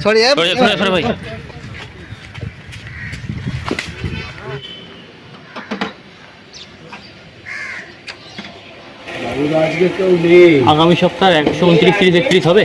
Sorry সরে সরে সরে ভাই আজকে আগামী সপ্তাহ একশো উনত্রিশ তিরিশ একত্রিশ হবে?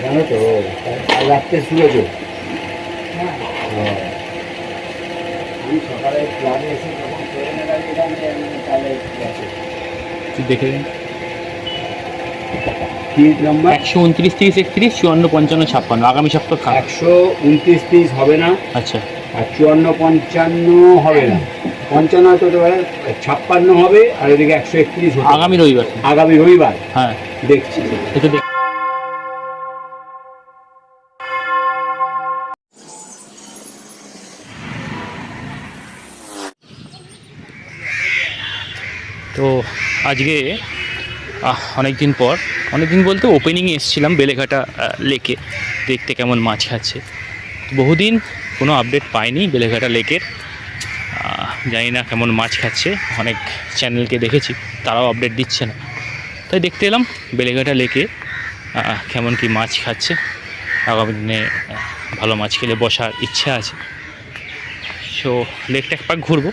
জানো তো রাত্রে শুয়েছো হ্যাঁ। আমি সকালে ক্লাবে এসে যখন ট্রেনে দাঁড়িয়ে তাহলে দেখে নাম্বার? একশো উনত্রিশ তিরিশ একত্রিশ চুয়ান্ন পঞ্চান্ন ছাপ্পান্ন। আগামী সপ্তাহ একশো উনত্রিশ তিরিশ হবে না। আচ্ছা। আর চুয়ান্ন পঞ্চান্ন হবে না। পঞ্চান্ন হতে পারে ছাপ্পান্ন হবে আর এদিকে একশো একত্রিশ আগামী রবিবার। আগামী রবিবার। হ্যাঁ। দেখছি। এটা দেখ তো আজকে অনেক দিন পর অনেক দিন বলতে ওপেনিংয়ে এসেছিলাম বেলেঘাটা লেকে দেখতে কেমন মাছ খাচ্ছে বহুদিন কোনো আপডেট পাইনি বেলেঘাটা লেকের জানি না কেমন মাছ খাচ্ছে, অনেক চ্যানেলকে দেখেছি, তারাও আপডেট দিচ্ছে না। তাই দেখতে এলাম বেলেঘাটা লেকে কেমন কি মাছ খাচ্ছে। আগামী দিনে ভালো মাছ খেলে বসার ইচ্ছা আছে। সো লেকটা এক পাক ঘুরবো।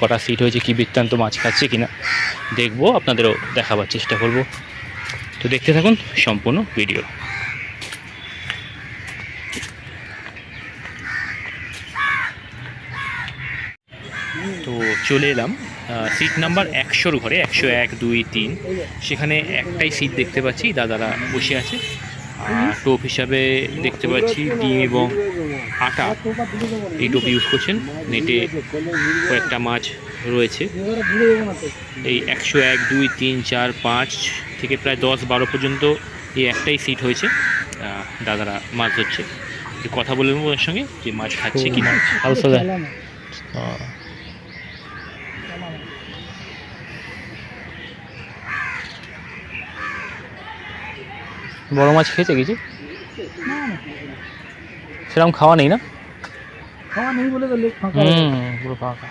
কটা সিট হয়েছে, কী বৃত্তান্ত মাছ খাচ্ছে কিনা দেখব, আপনাদেরও দেখাবার চেষ্টা করব। তো দেখতে থাকুন সম্পূর্ণ ভিডিও তো চলে এলাম সিট নাম্বার একশোর ঘরে, একশো এক, দুই, তিন। সেখানে একটাই সিট দেখতে পাচ্ছি, দাদারা বসে আছে। টোপ হিসাবে দেখতে পাচ্ছি ডিম এবং আটা এই টোপ ইউজ করছেন। নেটে কয়েকটা মাছ রয়েছে। এই একশো এক দুই তিন চার পাঁচ থেকে প্রায় দশ বারো পর্যন্ত এই একটাই সিট হয়েছে। দাদারা মাছ ধরছে। কথা বলে নেব ওর সঙ্গে যে মাছ খাচ্ছে কি না বড় মাছ খেয়েছে কিছু? সেরকম খাওয়া নেই না? খাওয়া নেই বলে তো লেক ফাঁকা হুম পুরো ফাঁকা।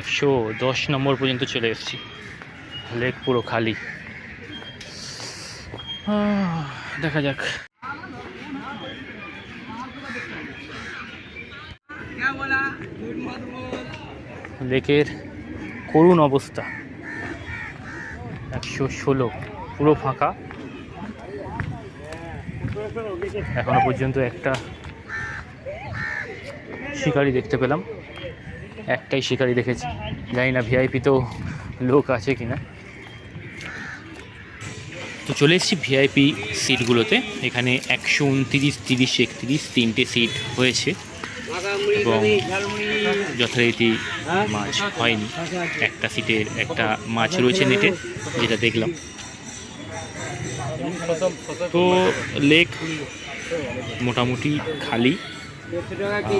একশো দশ নম্বর পর্যন্ত চলে এসেছি। লেক পুরো খালি। দেখা যাক। লেকের করুণ অবস্থা। একশো ষোলো, পুরো ফাঁকা। এখনও পর্যন্ত একটা শিকারি দেখতে পেলাম। একটাই শিকারি দেখেছি। জানি না ভিআইপি তো লোক আছে কিনা। তো চলে এসেছি ভিআইপি সিটগুলোতে এখানে একশো উনতিরিশ, তিরিশ, একত্রিশ তিনটে সিট হয়েছে। এবং যথারীতি মাছ হয়নি। একটা সিটে একটা মাছ রয়েছে নেটে যেটা দেখলাম। তো লেক মোটামুটি খালি।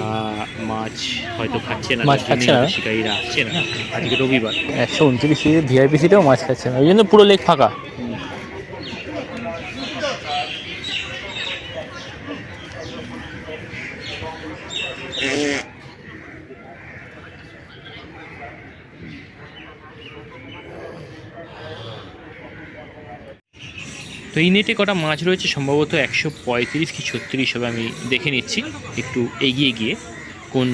আহ, মাছ হয়তো খাচ্ছে না মাছ খাচ্ছে না? শিকারীরা আসছে না। আজকে রবিবার। একশো উনত্রিশ ভিআইপি সিটেও মাছ খাচ্ছে না। ওই জন্য পুরো লেক ফাঁকা। তো এই নেটে কটা মাছ রয়েছে সম্ভবত একশো পঁয়ত্রিশ কি ছত্রিশ হবে আমি দেখে নিচ্ছি। একটু এগিয়ে গিয়ে কোন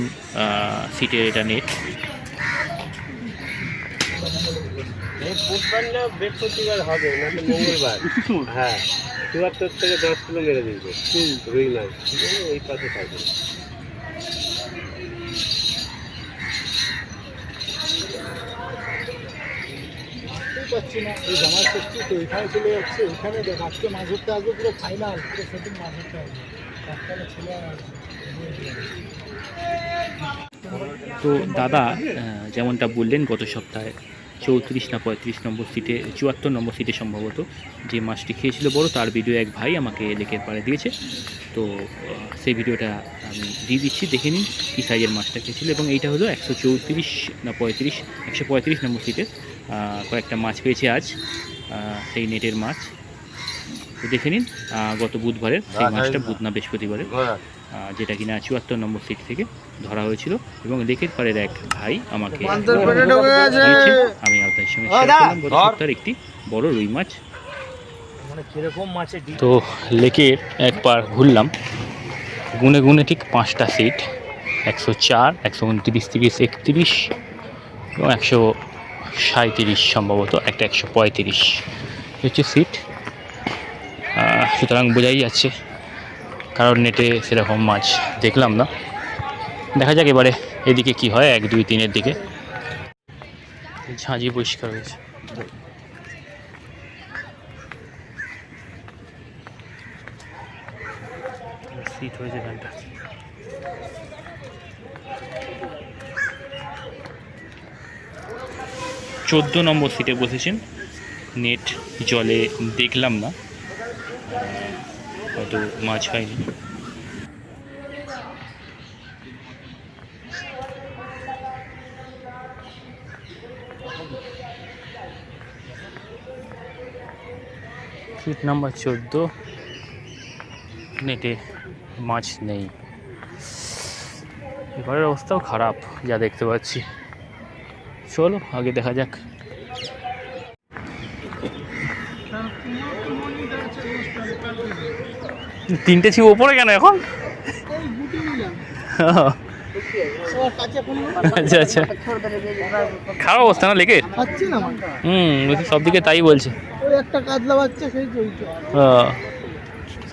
সিটের এটা নেট বুধবার না বৃহস্পতিবার হবে না মঙ্গলবার। হ্যাঁ চুয়াত্তর থেকে দশ কিলো মেরে দিয়েছে। রুই মাছ। ওই পাশে থাকবে। পাচ্ছি না। এই জামার করছি তো এখানে চলে যাচ্ছে এখানে দেখ আজকে মাছ ধরতে আসবে পুরো ফাইনাল পুরো সেটিং মাছ ধরতে আসবে। তারপরে ছেলে আর তো দাদা আহ, যেমনটা বললেন গত সপ্তাহে চৌত্রিশ না পঁয়ত্রিশ নম্বর সিটে চুয়াত্তর নম্বর সিটে সম্ভবত যে মাছটি খেয়েছিল বড় তার ভিডিও এক ভাই আমাকে লেকের পাড়ে দিয়েছে। তো সেই ভিডিওটা আমি দিয়ে দিচ্ছি দেখে নিন কী সাইজের মাছটা খেয়েছিল। এবং এইটা হলো একশো চৌত্রিশ না পঁয়ত্রিশ একশো পঁয়ত্রিশ নম্বর সিটে কয়েকটা মাছ পেয়েছে আজ সেই নেটের মাছ। তো দেখে নিন গত বুধবারের সেই মাছটা বুধ না বৃহস্পতিবারে ঘোড়া। আহ, যেটা কিনা চুয়াত্তর নম্বর সিট থেকে ধরা হয়েছিল। এবং লেকের পাড়ের এক ভাই আমাকে। আমি আপনাদের সঙ্গে। সপ্তাহের একটি বড় রুই মাছ। মানে তো লেকের এক পার ঘুরলাম। গুনে গুনে ঠিক পাঁচটা সিট একশো চার একশো উনত্রিশ তিরিশ একত্রিশ এবং একশো সাঁত্রিশ সম্ভবত একটা একশো পঁয়ত্রিশ। হচ্ছে সিট সুতরাং বোঝাই যাচ্ছে কারণ নেটে সেরকম মাছ দেখলাম না। দেখা যাক এবারে এদিকে কি হয় এক দুই তিনের দিকে। ঝাঁঝি পরিষ্কার হয়েছে। হয়েছে এখানটা। চোদ্দ নম্বর সিটে বসেছেন। নেট জলে দেখলাম না। হয়তো মাছ হয়নি ফিট নাম্বার চোদ্দ। নেটে মাছ নেই। এবারের অবস্থাও খারাপ, যা দেখতে পাচ্ছি। চলো, আগে দেখা যাক। তিনটে ছিপ ওপরে কেন এখন? আচ্ছা আচ্ছা। খারাপ অবস্থা না লেকে পাচ্ছি হুম সব দিকে তাই বলছে।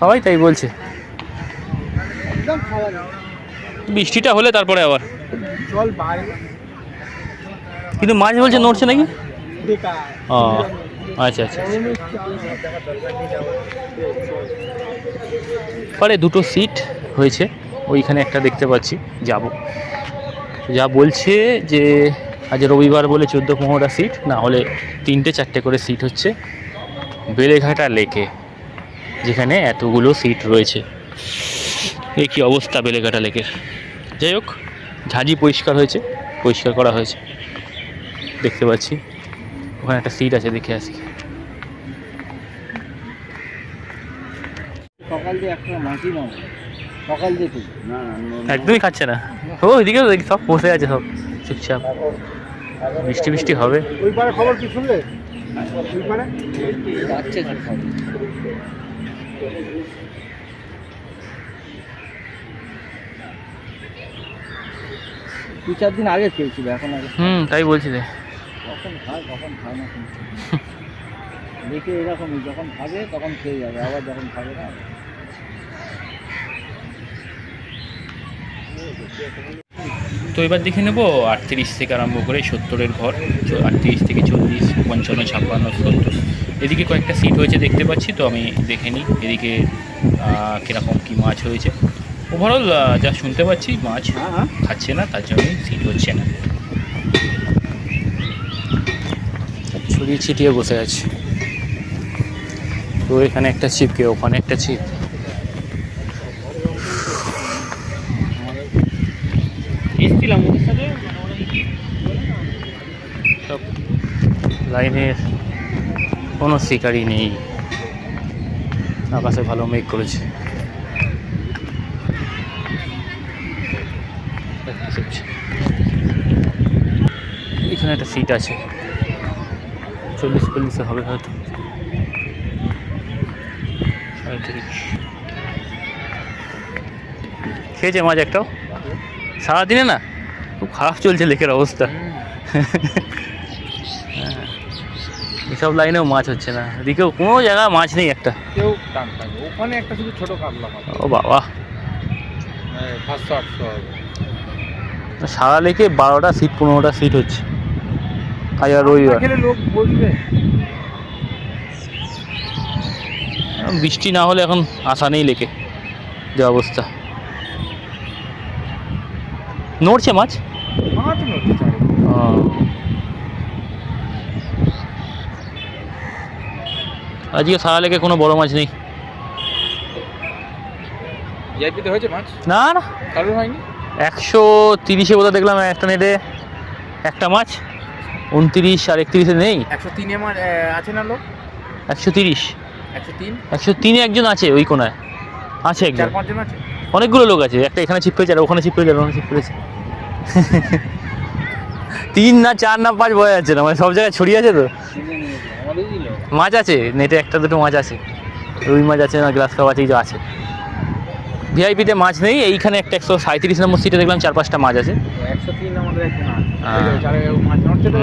সবাই তাই বলছে। বৃষ্টিটা হলে তারপরে আবার। কিন্তু মাছ বলছে নড়ছে নাকি? ও। আচ্ছা আচ্ছা পরে দুটো সিট হয়েছে, ওইখানে একটা দেখতে পাচ্ছি, যাব। যা বলছে যে আজ রবিবার বলে চোদ্দ পনেরোটা সিট, না হলে তিনটে চারটে করে সিট হচ্ছে বেলেঘাটা লেকে, যেখানে এতগুলো সিট রয়েছে। এই কী অবস্থা বেলেঘাটা লেকের যাই হোক, ঝাঁঝি পরিষ্কার হয়েছে, পরিষ্কার করা হয়েছে। দেখতে পাচ্ছি। ওখানে একটা সিট আছে দেখে আসি। সকাল দিয়ে একটা মাছই নাও। সকাল দিয়ে না না একদমই খাচ্ছে না। ও ওইদিকেও দেখি সব বসে আছে সব। চুপচাপ। বৃষ্টি বৃষ্টি হবে। ওই পারে খবর কি শুনলে? ওই পারে? যাচ্ছে দু চার দিন আগে খেয়েছিল এখন আগে হুম তাই বলছি রে। কখন খায় কখন খায় না কিন্তু দেখে এরকমই যখন খাবে তখন খেয়ে যাবে আবার যখন খাবে না। তো এবার দেখে নেব আটত্রিশ থেকে আরম্ভ করে সত্তরের ঘর আটত্রিশ থেকে চল্লিশ পঞ্চান্ন ছাপ্পান্ন সত্তর। এদিকে কয়েকটা সিট হয়েছে দেখতে পাচ্ছি তো আমি দেখে নিই এদিকে কীরকম কী মাছ হয়েছে। ওভারঅল যা শুনতে পাচ্ছি মাছ হ্যাঁ খাচ্ছে না তার জন্যই সিট হচ্ছে না। ছড়িয়ে ছিটিয়ে বসে আছে। তো এখানে একটা ছিপকে ওখানে একটা ছিপ। এসছিলাম ওদের সাথে? সব লাইনের কোনো শিকারই নেই। আকাশে ভালো মেঘ করেছে। এখানে একটা সিট আছে। চল্লিশ চল্লিশে হবে হয়তো। খেয়েছে মাছ একটাও? সারাদিনে না? খুব খারাপ চলছে লেকের অবস্থা। হ্যাঁ। এসব লাইনেও মাছ হচ্ছে না। এদিকেও কোনো জায়গায় মাছ নেই একটা। কেউ ওখানে একটা শুধু ছোট কাতলা ও বাবা। হবে। সারা লেকে বারোটা সিট পনেরোটা সিট হচ্ছে। আজ আর রবিবার বৃষ্টি না হলে এখন আশা নেই লেকে। যে অবস্থা। নড়ছে মাছ। আজকে সারা লেকে কোনো বড় মাছ নেই। হয়েছে মাছ? না না। কারোর হয়নি? একশো তিরিশে বোধহয় দেখলাম একটা নেটে একটা মাছ। উনত্রিশ আর একত্রিশে নেই? একশো তিনে আছে না লোক? একশো তিরিশ। একশো তিন? একশো তিনে একজন আছে ওই কোনায়। আছে একজন। চার পাঁচজন আছে? অনেকগুলো লোক আছে। একটা এখানে চিপ পেয়েছে আর ওখানে চিপ পেয়েছে আর ওখানে চিপ পেয়েছে। তিন না চার না পাঁচ বয়ে যাচ্ছে না মানে সব জায়গায় ছড়িয়ে আছে তো? মাছ আছে নেটে একটা দুটো মাছ আছে। রুই মাছ আছে না গ্লাস কাপ আছে আছে। ভিআইপিতে মাছ নেই এইখানে একটা একশো সাঁত্রিশ নম্বর সিটে দেখলাম চার পাঁচটা মাছ আছে। একশো তিন আমাদের একজন আছে। হ্যাঁ। মাছ নড়ছে তো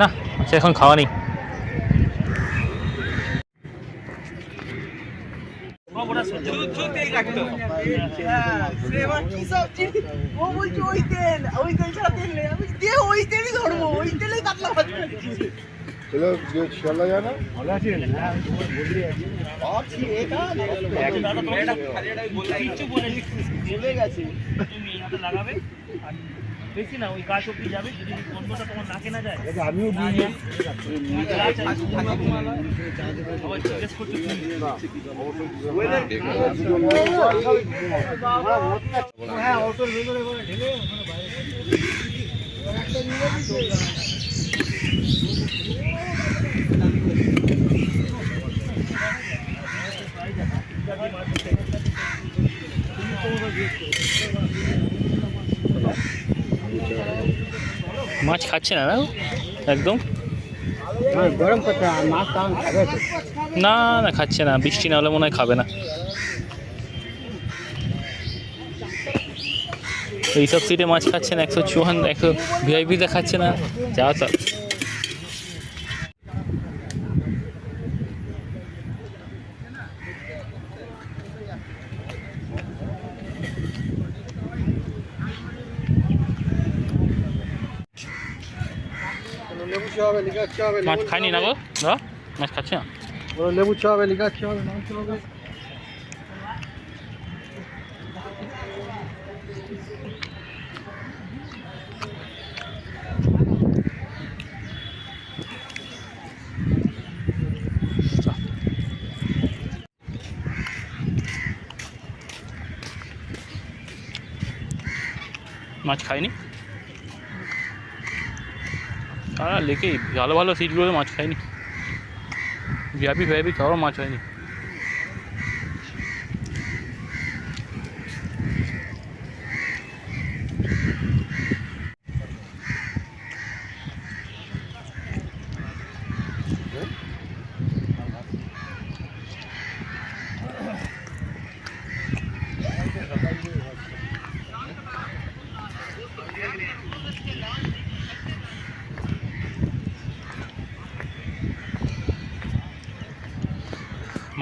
না আচ্ছা এখন খাওয়া নেই। এবার কি সবজি ও বলছে ওই তেল ছাড়া তেল নেই। আমি বলছি, দে ওই তেলই ধরবো ওই তেলেই কাতলা চলো যে চলা যায় না আছি, এখানে চলে গেছে বেশি না ওই গাছ অব্দি যাবে যদি গন্ধটা তোমার নাকে না যায় আমিও দিয়ে জিজ্ঞেস করছে হ্যাঁ অটোর ভেতরে ঢেলে মাছ খাচ্ছে না না? একদম? গরম মাছ না না খাচ্ছে না বৃষ্টি না হলে মনে হয় খাবে না। এইসব সিটে মাছ খাচ্ছে না একশো চুয়ান্ন একশো ভিআইপিতে খাচ্ছে না। যা তা লেবু চা হবে লিকার চা হবে মাছ খায়নি না গো? দাদা মাছ খাচ্ছে না? বলো লেবু চা হবে মাংস হবে মাছ খায়নি তারা লেকেই ভালো ভালো সিটগুলোতে মাছ খায়নি ভিআইপি ভিআইপি তাও মাছ হয়নি।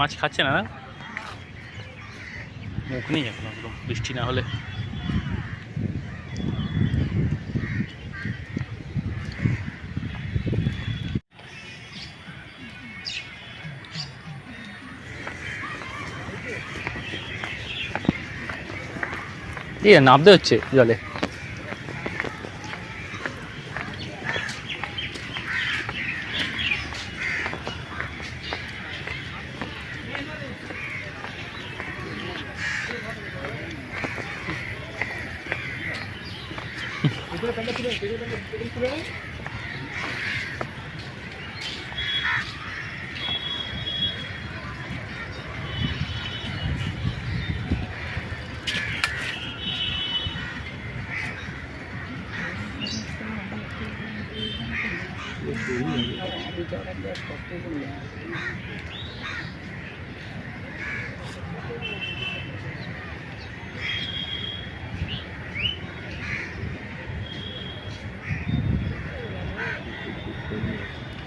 মাছ খাচ্ছে না মুখ নেই এখন একদম বৃষ্টি না হলে। নামতে হচ্ছে জলে। তুলে তুলে তুলে।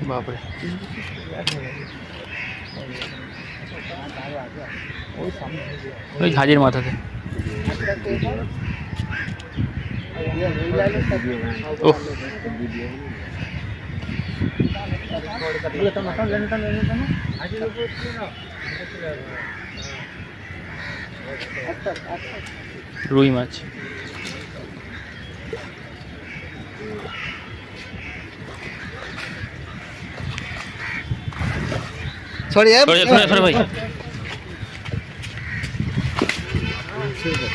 বাপরে। ওই ঝাঁঝের মাথাতে। ওহ। রুই মাছ। সরি সরে সরে সরে ভাই।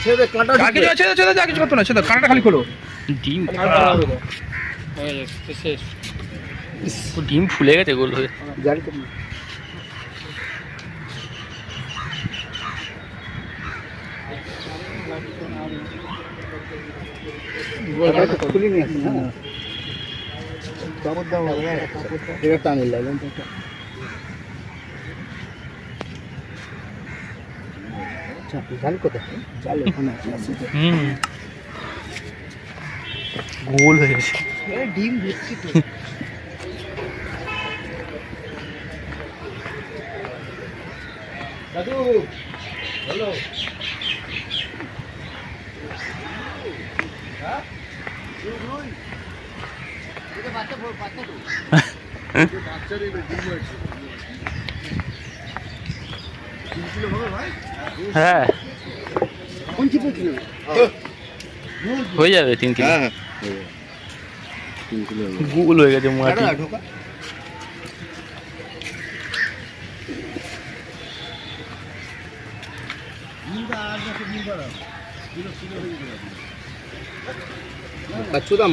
ছেড়ে কাঁটা কিছু আছে ছেড়ে যা কিছু করতো না ছেড়ে কাঁটা খালি খোলো। ডিম। ডিম ফুলে গেছে গোল হয়ে। জানি তো। খুলি নিয়ে আসুন হ্যাঁ। কাপড় দাও এটা লাগবেন জাল কোথায়? জাল ওখানে আছে হুম। গোল হয়ে গেছে। ডিম ভর্তি তো। হ্যাঁ। হয়ে যাবে তিন কিলো। গোল হয়ে। গেছে মাটি।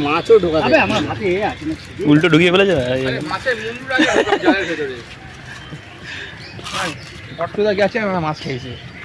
মাছও ঢোকা উল্টো ঢুকিয়ে ফেলেছে মাছের গেছে মাছ খেয়েছে।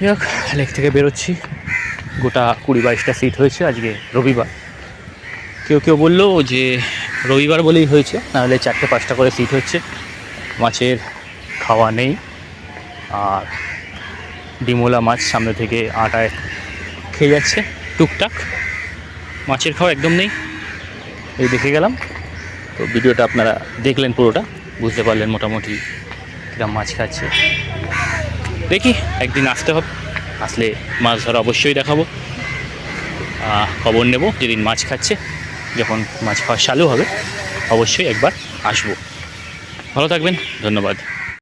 যাই হোক, লেক থেকে বেরোচ্ছি। গোটা কুড়ি বাইশটা সিট হয়েছে আজকে রবিবার। কেউ কেউ বলল যে রবিবার বলেই হয়েছে, নাহলে চারটে পাঁচটা করে সিট হচ্ছে। মাছের খাওয়া নেই। আর ডিমোলা মাছ সামনে থেকে আটায় খেয়ে যাচ্ছে, টুকটাক। মাছের খাওয়া একদম নেই। এই দেখে গেলাম। তো ভিডিওটা আপনারা দেখলেন পুরোটা, বুঝতে পারলেন মোটামুটি কিরম মাছ খাচ্ছে। দেখি, একদিন আসতে হবে। আসলে মাছ ধরা অবশ্যই দেখাবো। খবর নেব যেদিন মাছ খাচ্ছে, যখন মাছ খাওয়া চালু হবে, অবশ্যই একবার আসব। ভালো থাকবেন, ধন্যবাদ।